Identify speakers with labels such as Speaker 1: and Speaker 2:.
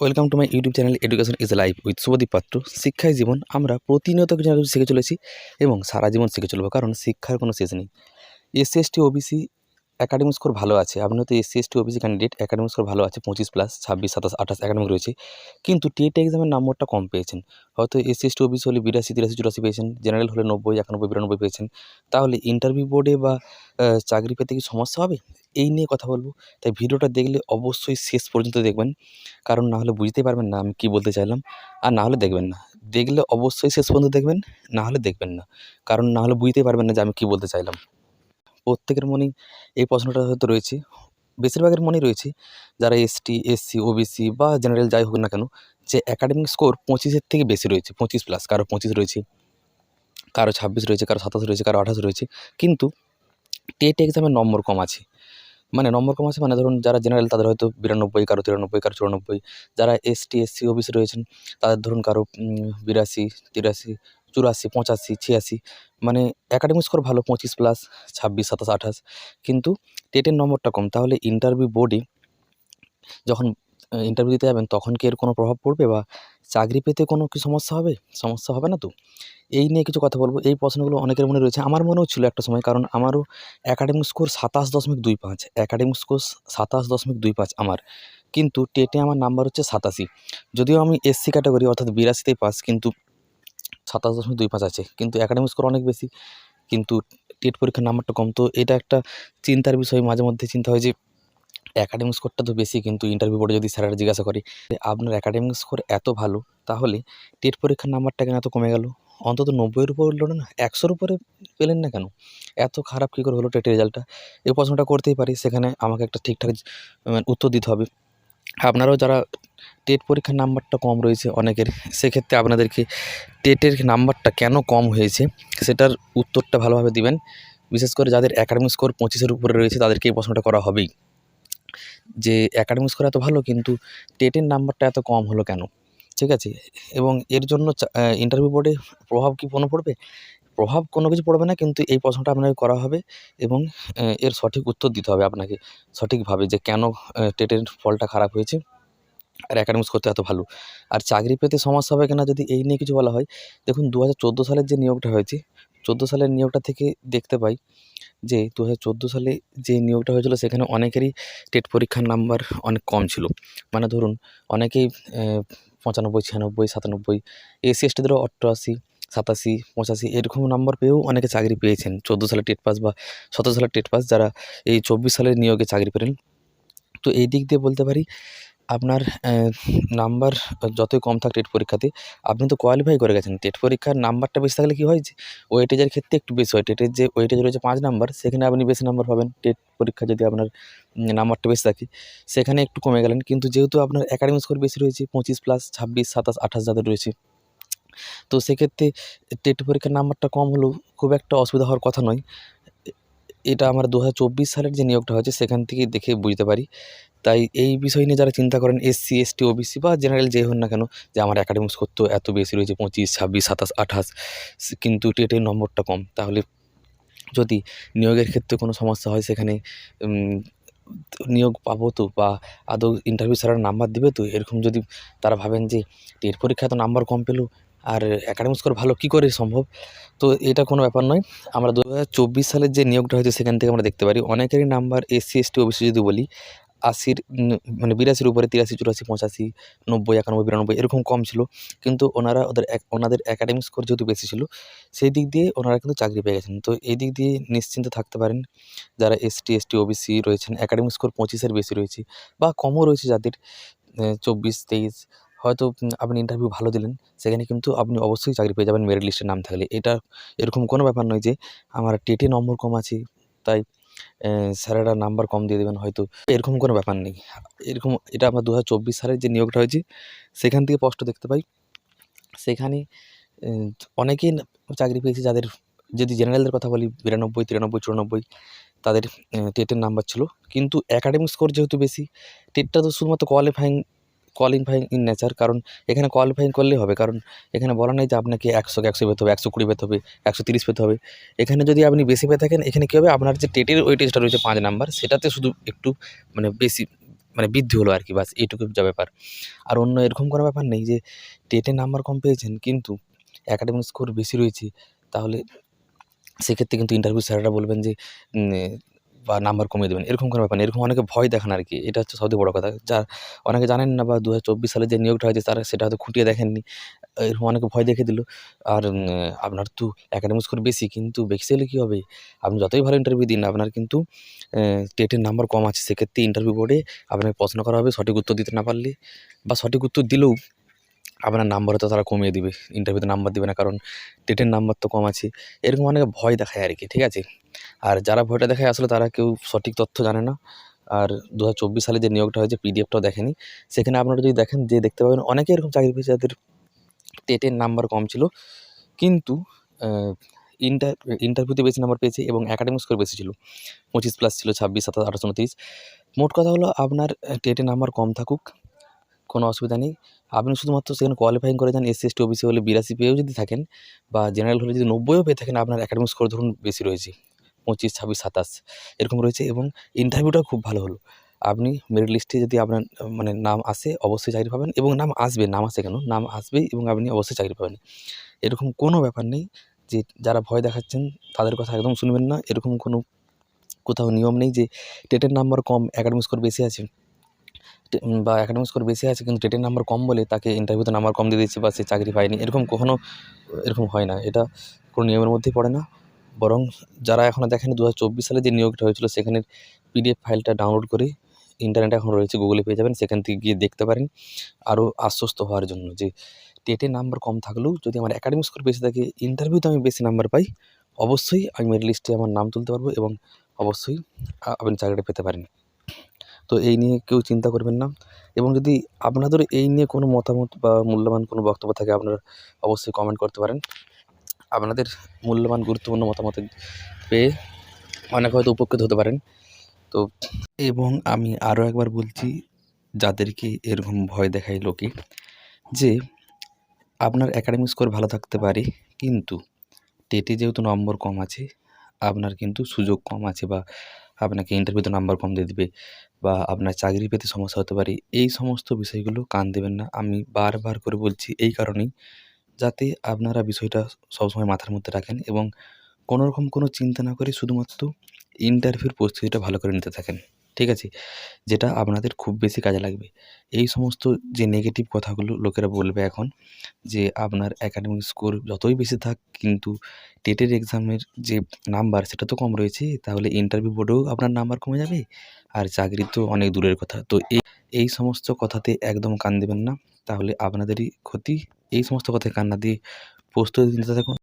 Speaker 1: Welcome to my YouTube channel education is life with Subhadip Patra শিক্ষায় জীবন আমরা প্রতিনিয়ত কিছু না কিছু শিখে চলেছি এবং সারা জীবন শিখে চলবো, কারণ শিক্ষার কোনো শেষ নেই। SC ST OBC academic score ভালো আছে। আপনি হয়তো SC ST OBC candidate academic score ভালো আছে, পঁচিশ প্লাস ছাব্বিশ, সাতাশ, আঠাশ একাডেমিক রয়েছে। কিন্তু টেট এক্সামের নম্বরটা কম পেয়েছেন। হয়তো এসসি এসটি ওবিসি হলে বিরাশি, তিরাশি, চুরাশি পেয়েছেন। জেনারেল হলে নব্বই, একানব্বই, বিরানব্বই পেয়েছেন। তাহলে ইন্টারভিউ বোর্ডে বা চাকরি পেতে কি সমস্যা হবে? এই নিয়ে কথা বলব। তাই ভিডিওটা দেখলে অবশ্যই শেষ পর্যন্ত দেখবেন। কারণ না হলে বুঝতে পারবেন না আমি কী বলতে চাইলাম। আর না হলে দেখবেন না। দেখলে অবশ্যই শেষ পর্যন্ত দেখবেন, না হলে দেখবেন না। কারণ না হলে বুঝতেই পারবেন না যে আমি কী বলতে চাইলাম। প্রত্যেকের মনেই এই প্রশ্নটা হয়তো রয়েছে। বেশিরভাগের মনেই রয়েছে যারা এসটি, এসসি, ওবিসি বা জেনারেল যাই হোক না কেন, যে একাডেমিক স্কোর পঁচিশের থেকে বেশি রয়েছে, পঁচিশ প্লাস, কারও পঁচিশ রয়েছে, কারও ছাব্বিশ রয়েছে, কারও সাতাশ রয়েছে, কারও আঠাশ রয়েছে। কিন্তু টেট এক্সামের নম্বর কম আছে। মানে নম্বর কম আছে মানে ধরুন যারা জেনারেল তাদের হয়তো বিরানব্বই, কারও তিরানব্বই, কারও চুরানব্বই। যারা এসটি, এসসি, ওবিসি রয়েছেন, তাদের ধরুন কারও বিরাশি, তিরাশি চুরাশি, পঁচাশি, ছিয়াশি মানে একাডেমিক স্কোর ভালো, পঁচিশ প্লাস ছাব্বিশ, সাতাশ, আঠাশ। কিন্তু টেটের নম্বরটা কম, তাহলে ইন্টারভিউ বোর্ডে যখন ইন্টারভিউ দিতে যাবেন, তখন কি এর কোনো প্রভাব পড়বে বা চাকরি পেতে কোনো কি সমস্যা হবে? সমস্যা হবে না তো? এই নিয়ে কিছু কথা বলব। এই প্রশ্নগুলো অনেকের মনে রয়েছে। আমার মনেও ছিল একটা সময়, কারণ আমারও একাডেমিক স্কোর সাতাশ দশমিক দুই পাঁচ। একাডেমিক স্কোর সাতাশ দশমিক দুই পাঁচ আমার। কিন্তু টেটে আমার নাম্বার হচ্ছে সাতাশি। যদিও আমি এসসি ক্যাটাগরি অর্থাৎ বিরাশিতেই পাস কিন্তু সাতাশ দশমিক দুই পাঁচ আছে। কিন্তু একাডেমিক স্কোর অনেক বেশি, কিন্তু টেট পরীক্ষার নাম্বারটা কম। তো এটা একটা চিন্তার বিষয়। মাঝে মধ্যে চিন্তা হয় যে একাডেমিক স্কোরটা তো বেশি, কিন্তু ইন্টারভিউ বোর্ডে যদি স্যারেরা জিজ্ঞাসা করে আপনার একাডেমিক স্কোর এত ভালো, তাহলে টেট পরীক্ষার নাম্বারটা কেন এত কমে গেল? অন্তত নব্বইয়ের উপর উঠল না, একশোর উপরে পেলেন না কেন? এত খারাপ কী করে হলো টেটের রেজাল্টটা এই প্রশ্নটা করতেই পারি। সেখানে আমাকে একটা ঠিকঠাক উত্তর দিতে হবে। আপনারাও যারা টেট পরীক্ষার নাম্বারটা কম রয়েছে অনেকের। সেক্ষেত্রে আপনাদেরকে টেটের নাম্বারটা কেন কম হয়েছে সেটার উত্তরটা ভালোভাবে দিবেন। বিশেষ করে যাদের একাডেমিক স্কোর পঁচিশের উপরে রয়েছে তাদেরকে এই প্রশ্নটা করা হবেই। যে একাডেমিক স্কোর এত ভালো কিন্তু টেটের নাম্বারটা এত কম হলো কেন? ঠিক আছে? এবং এর জন্য ইন্টারভিউ বোর্ডে প্রভাব কি কোনো পড়বে? প্রভাব কোনো কিছু পড়বে না কিন্তু এই প্রশ্নটা আপনাকে করা হবে এবং এর সঠিক উত্তর দিতে হবে আপনাকে সঠিকভাবে যে কেন টেটের ফলটা খারাপ হয়েছে। আর একাডেমিক্স করতে এত ভালো। আর চাকরি পেতে সমস্যা হবে কিনা যদি এই নিয়ে কিছু বলা হয়, দেখুন দু হাজার চোদ্দ সালের যে নিয়োগটা হয়েছে, চোদ্দ সালের নিয়োগটা থেকে দেখতে পাই যে দু হাজার চোদ্দ সালে যে নিয়োগটা হয়েছিল, সেখানে অনেকেরই টেট পরীক্ষার নাম্বার অনেক কম ছিল। মানে ধরুন, অনেকেই পঁচানব্বই, ছিয়ানব্বই, সাতানব্বই এসসি এসটিদেরও অষ্টআশি সাতাশি, পঁচাশি, এরকম নাম্বার পেয়েও অনেকে চাকরি পেয়েছেন। চোদ্দ সালে টেট পাস বা সতেরো সালের টেট পাস যারা এই চব্বিশ সালের নিয়োগে চাকরি পেলেন। তো এই দিক দিয়ে বলতে পারি আপনার নাম্বার যতই কম থাক টেট পরীক্ষাতে, আপনি তো কোয়ালিফাই করে গেছেন। টেট পরীক্ষার নাম্বারটা বেশি থাকলে কী হয় যে ওয়েটেজের ক্ষেত্রে একটু বেশি হয়। টেটের যে ওয়েটেজ রয়েছে পাঁচ নাম্বার সেখানে আপনি বেশি নাম্বার পাবেন। টেট পরীক্ষা যদি আপনার নাম্বারটা বেশি থাকে, সেখানে একটু কমে গেলেন। কিন্তু যেহেতু আপনার একাডেমিক স্কোর বেশি রয়েছে, পঁচিশ প্লাস ছাব্বিশ, সাতাশ, আঠাশ যাদের রয়েছে, তো সেক্ষেত্রে টেট পরীক্ষার নাম্বারটা কম হলেও খুব একটা অসুবিধা হওয়ার কথা নয়। এটা আমার দু হাজার চব্বিশ সালের যে নিয়োগটা হয়েছে, সেখান থেকেই দেখে বুঝতে পারি। তাই এই বিষয় নিয়ে যারা চিন্তা করেন এসসি এসটি ওবিসি বা জেনারেল যেই হন না কেন, যে আমার একাডেমিক স্কোর তো এত বেশি রয়েছে, পঁচিশ, ছাব্বিশ, সাতাশ, আঠাশ কিন্তু টেটের নম্বরটা কম। তাহলে যদি নিয়োগের ক্ষেত্রে কোনো সমস্যা হয়, সেখানে নিয়োগ পাবো তো বা আদৌ ইন্টারভিউ স্যারের নাম্বার দিবে তো? এরকম যদি তারা ভাবেন যে টেট পরীক্ষায় তো নাম্বার কম পেল আর একাডেমিক স্কোর ভালো কী করে সম্ভব? তো এটা কোনো ব্যাপার নয়। আমরা দু হাজার চব্বিশ সালের যে নিয়োগটা হয়েছে, সেখান থেকে আমরা দেখতে পারি, অনেকেরই নাম্বার এসসি এসটি ওবিসি যদি বলি, আশির মানে বিরাশির উপরে তিরাশি, চুরাশি, পঁচাশি, নব্বই, একানব্বই, বিরানব্বই, এরকম কম ছিল। কিন্তু ওনারা ওদের ওনাদের একাডেমিক স্কোর যেহেতু বেশি ছিল, সেই দিক দিয়ে ওনারা কিন্তু চাকরি পেয়ে গেছেন। তো এই দিক দিয়ে নিশ্চিন্তে থাকতে পারেন যারা এসটি এসটি ওবিসি রয়েছেন একাডেমিক স্কোর পঁচিশের বেশি রয়েছে বা কমও রয়েছে যাদের চব্বিশ, তেইশ হয়তো আপনি ইন্টারভিউ ভালো দিলেন, সেখানে কিন্তু আপনি অবশ্যই চাকরি পেয়ে যাবেন মেরিট লিস্টের নাম থাকলে। এটা এরকম কোনো ব্যাপার নয় যে আমার টেটে নম্বর কম আছে, তাই স্যারেরা নাম্বার কম দিয়ে দেবেন হয়তো। এরকম কোনো ব্যাপার নেই। এরকম, এটা আমরা দু হাজার চব্বিশ সালের যে নিয়োগটা হয়েছে, সেখান থেকে স্পষ্ট দেখতে পাই। সেখানে অনেকেই চাকরি পেয়েছে যাদের, যদি জেনারেলদের কথা বলি, বিরানব্বই, তিরানব্বই, চুরানব্বই, তাদের টেটের নাম্বার ছিল। কিন্তু অ্যাকাডেমিক স্কোর যেহেতু বেশি টেটটা তো শুধুমাত্র কোয়ালিফাইং কোয়ালিফাইং ইন নেচার কারণ এখানে কোয়ালিফাইং করলেই হবে। কারণ এখানে বলা নেই যে আপনাকে একশোকে একশো পেতে হবে, একশো কুড়ি পেতে হবে, একশো তিরিশ পেতে হবে। এখানে যদি আপনি বেশি পেয়ে থাকেন, এখানে কী হবে? আপনার যে টেটের ওয়েটেজটা রয়েছে পাঁচ নাম্বার, সেটাতে শুধু একটু মানে বেশি মানে বৃদ্ধি হলো আর কি, বাস এইটুকু যা ব্যাপার। আর অন্য এরকম কোনো ব্যাপার নেই যে টেটে নাম্বার কম পেয়েছেন, কিন্তু অ্যাকাডেমিক স্কোর বেশি রয়েছে, তাহলে সেক্ষেত্রে কিন্তু ইন্টারভিউ স্যারেরা বলবেন যে বা নাম্বার কমিয়ে দেবেন, এরকম কোনো ব্যাপার এরকম অনেকে ভয় দেখান আর কি এটা হচ্ছে সবথেকে বড় কথা। যার, অনেকে জানেন না বা দু হাজার চব্বিশ সালে যে নিয়োগটা হয়েছে, তারা সেটা হয়তো খুঁটিয়ে দেখেননি, এরকম অনেকে ভয় দেখে দিল। আর আপনার তো অ্যাকাডেমিক স্কোর বেশি, কিন্তু বেশি হলে কী হবে? আপনি যতই ভালো ইন্টারভিউ দিন আপনার কিন্তু টেটের নাম্বার কম আছে, সেক্ষেত্রে ইন্টারভিউ বোর্ডে আপনাকে প্রশ্ন করা হবে সঠিক উত্তর দিতে না পারলে, বা সঠিক উত্তর দিলেও আপনার নাম্বার তো তারা কমিয়ে দিবে ইন্টারভিউতে নাম্বার দিবে না, কারণ টেটের নাম্বার তো কম আছে। এরকম অনেকে ভয় দেখায় আর কি ঠিক আছে? আর যারা ভয়টা দেখায়, আসলে তারা কেউ সঠিক তথ্য জানে না। আর দু হাজার চব্বিশ সালে যে নিয়োগটা হয়েছে পিডিএফটাও দেখেনি। সেখানে আপনারা যদি দেখেন, যে দেখতে পাবেন, অনেকে এরকম চাকরি পেয়েছে যাদের টেটের নাম্বার কম ছিল। কিন্তু ইন্টার ইন্টারভিউতে বেশি নাম্বার পেয়েছে এবং অ্যাকাডেমিক স্কোর বেশি ছিল। পঁচিশ প্লাস ছিল, ছাব্বিশ, সাতাশ, আঠাশ, উনত্রিশ। মোট কথা হলো, আপনার টেটের নাম্বার কম থাকুক। কোনো অসুবিধা নেই। আপনি শুধুমাত্র সেখানে কোয়ালিফাইং করে যান এসসি এসটি ওবিসি হলে বিরাশি পেয়েও যদি থাকেন বা জেনারেল হলে যদি নব্বইও পেয়ে থাকেন, আপনার অ্যাকাডেমিক স্কোর ধরুন বেশি রয়েছে, পঁচিশ, ছাব্বিশ, সাতাশ, এরকম রয়েছে এবং ইন্টারভিউটাও খুব ভালো হলো। আপনি মেরিট লিস্টে যদি আপনার মানে নাম আসে, অবশ্যই চাকরি পাবেন এবং নাম আসবে, নাম আসে কেন? নাম আসবেই এবং আপনি অবশ্যই চাকরি পাবেন। এরকম কোনো ব্যাপার নেই যে যারা ভয় দেখাচ্ছেন, তাদের কথা একদম শুনবেন না। এরকম কোনো কোথাও নিয়ম নেই যে টেটের নাম্বার কম অ্যাকাডেমিক স্কোর বেশি আছে। বা অ্যাকাডেমিক স্কোর বেশি আছে কিন্তু টেটের নাম্বার কম বলে তাকে ইন্টারভিউতে নাম্বার কম দিয়ে দিচ্ছে বা সে চাকরি পায়নি। এরকম কখনও এরকম হয় না। এটা কোনো নিয়মের মধ্যেই পড়ে না। বরং যারা এখনও দেখেন দু হাজার চব্বিশ সালে যে নিয়োগটা হয়েছিল সেখানের পিডিএফ ফাইলটা ডাউনলোড করে ইন্টারনেটে এখন রয়েছে গুগলে পেয়ে যাবেন। সেখান থেকে গিয়ে দেখতে পারেন। আরও আশ্বস্ত হওয়ার জন্য যে টেটের নাম্বার কম থাকলেও যদি আমার অ্যাকাডেমিক স্কোর বেশি থাকে ইন্টারভিউতে আমি বেশি নাম্বার পাই, অবশ্যই আমি মেরিট লিস্টে আমার নাম তুলতে পারব এবং অবশ্যই আপনি চাকরিটা পেতে পারেন। তো এই নিয়ে কেউ চিন্তা করবেন না। এবং যদি আপনাদের এই নিয়ে কোনো মতামত বা মূল্যবান কোনো বক্তব্য থাকে, আপনারা অবশ্যই কমেন্ট করতে পারেন। আপনাদের মূল্যবান, গুরুত্বপূর্ণ মতামত পেয়ে অনেক হয়তো উপকৃত হতে পারেন। তো এবং আমি আরও একবার বলছি, যাদেরকে এরকম ভয় দেখায় লোকে, যে আপনার একাডেমিক স্কোর ভালো থাকতে পারে, কিন্তু টেটে যেহেতু নম্বর কম আছে, আপনার কিন্তু সুযোগ কম আছে বা আপনাকে ইন্টারভিউতে নাম্বার কম দিয়ে দেবে। বা আপনার চাকরি পেতে সমস্যা হতে পারে, এই সমস্ত বিষয়গুলো কান দেবেন না। আমি বারবার করে বলছি এই কারণেই যাতে আপনারা বিষয়টা সবসময় মাথার মধ্যে রাখেন এবং কোনোরকম কোনো চিন্তা না করে শুধুমাত্র ইন্টারভিউর প্রস্তুতিটা ভালো করে নিতে থাকেন। ঠিক আছে? যেটা আপনাদের খুব বেশি কাজে লাগবে। এই সমস্ত যে নেগেটিভ কথাগুলো লোকেরা বলবে এখন, যে আপনার একাডেমিক স্কোর যতই বেশি থাক, কিন্তু টেটের এক্সামের যে নাম্বার সেটা তো কম রয়েছে, তাহলে ইন্টারভিউ বোর্ডেও আপনার নাম্বার কমে যাবে, আর চাকরি তো অনেক দূরের কথা। তো এই এই সমস্ত কথাতে একদম কান দেবেন না, তাহলে আপনাদেরই ক্ষতি। এই সমস্ত কথায় কান্না দিয়ে প্রস্তুতি নিতে থাকুন।